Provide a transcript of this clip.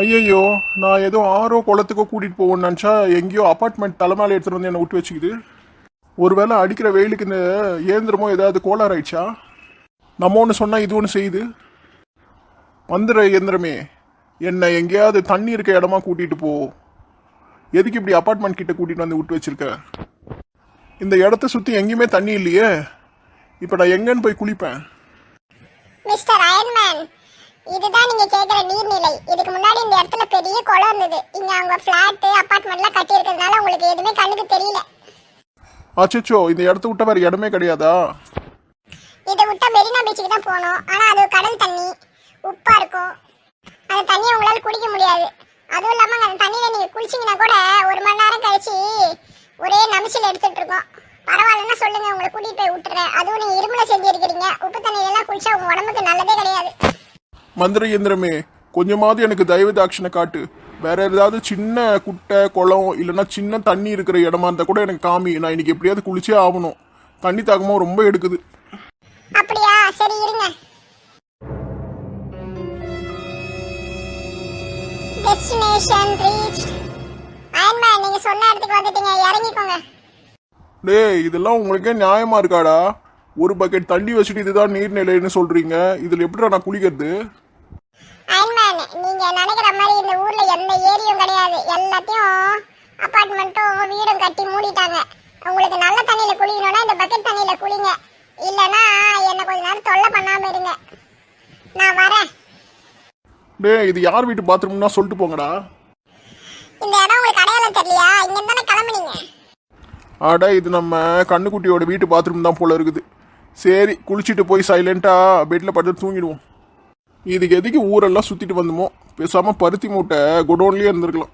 ஐயையோ நான் ஏதோ ஆரோ குளத்துக்கோ கூட்டிகிட்டு போவோம்னு நினச்சா எங்கேயோ அப்பார்ட்மெண்ட் தலைமையில எடுத்துகிட்டு வந்து என்னை விட்டு வச்சுக்குது. ஒருவேளை அடிக்கிற வெயிலுக்கு இந்த இயந்திரமோ ஏதாவது கோளாறு ஆயிடுச்சா? நம்ம ஒன்று சொன்னால் இது ஒன்று செய்யுது. வந்துடுற இயந்திரமே. என்னை எங்கேயாவது தண்ணி இருக்க இடமா கூட்டிகிட்டு போ. எதுக்கு இப்படி அப்பார்ட்மெண்ட் கிட்ட கூட்டிகிட்டு வந்து விட்டு வச்சுருக்க? இந்த இடத்த சுற்றி எங்கேயுமே தண்ணி இல்லையே. இப்போ நான் எங்கன்னு போய் குளிப்பேன். மிஸ்டர் அயன்மேன் இதுதான் நீங்க கேக்குற நீர்நிலை. இதுக்கு முன்னாடி இந்த இடத்துல பெரிய குளம் இருந்தது. இங்க அவங்க பிளாட் அபார்ட்மெண்ட்லாம் கட்டி இருக்கிறதுனால உங்களுக்கு எதுவுமே கண்ணுக்கு தெரியல. அச்சச்சோ இந்த இடத்த விட்ட வேறு இடமே கிடையாதா? இதை விட்டா மெரினா பீச்சுக்கு தான் போகணும். ஆனா அது கடல் தண்ணி. உப்பா இருக்கும். அந்த தண்ணியை உங்களால குடிக்க முடியாது. அதுவும் இல்லாம அந்த தண்ணியில நீங்க குளிச்சீங்கன்னா கூட ஒரு மணி நேரம் கழிச்சு ஒரே நமிச்சில் எடுத்துட்டு இருக்கோம். பரவாயில்லன்னா சொல்லுங்க உங்களை கூட்டிட்டு போய் விட்டுறேன். அதுவும் நீங்க இரும்புல செஞ்சு இருக்கிறீங்க. உப்பு தண்ணியில எல்லாம் குளிச்சா உங்க உடம்புக்கு நல்லதே கிடையாது. மந்திர இயந்திரமே கொஞ்சமாவது எனக்கு தயவு தாட்சணை காட்டு. வேற ஏதாவது சின்ன குட்டை குளம் இல்லைன்னா சின்ன தண்ணி இருக்கிற இடமா இருந்தா கூட எனக்கு காமி. நான் இன்னைக்கு எப்படியாவது குளிச்சே ஆகணும். தண்ணி தாகமும் ரொம்ப எடுக்குது. அப்படியா? சரி இருங்க. டெஸ்டினேஷன் ரீச் அயன்மேன் நீங்க சொன்ன இடத்துக்கு வந்துட்டீங்க. இறங்கிக்கோங்க. டேய் இதெல்லாம் உங்களுக்கே நியாயமா இருக்காடா? ஒரு பக்கெட் தண்ணி வச்சுட்டு இதுதான் நீர்நிலைன்னு சொல்றீங்க. இதுல எப்படிடா நான் குளிக்கிறது? அயன்மேன் நீங்க நினைக்கிற மாதிரி இந்த ஊர்ல எந்த ஏரியும் கிடையாது. எல்லாத்தையும் அபார்ட்மெண்ட்டும் வீடும் கட்டி மூடிட்டாங்க. உங்களுக்கு நல்ல தண்ணியில குளிக்கணும்னா இந்த பக்கெட் தண்ணியில குளிங்க. இல்லனா என்ன கொஞ்ச நேரம் தொல்லை பண்ணாம இருங்க. நான் வரேன். டேய் இது யார் வீட்டு பாத்ரூம்னா சொல்லிட்டு போங்கடா. இந்த இடம் உங்களுக்கு அடையாளம் தெரியலையா? இங்க தானே கிளம்புனீங்க. ஆடா இது நம்ம கண்ணுக்குட்டியோட வீட்டு பாத்ரூம் தான் போல இருக்குது. சரி குளிச்சுட்டு போய் சைலண்டா பெட்ல படுத்து தூங்கிடுவோம். இதுக்கு எதுக்கு ஊரெல்லாம் சுற்றிட்டு வந்தோமோ? பேசாமல் பருத்தி மூட்டை குடோன்லேயே இருந்திருக்கலாம்.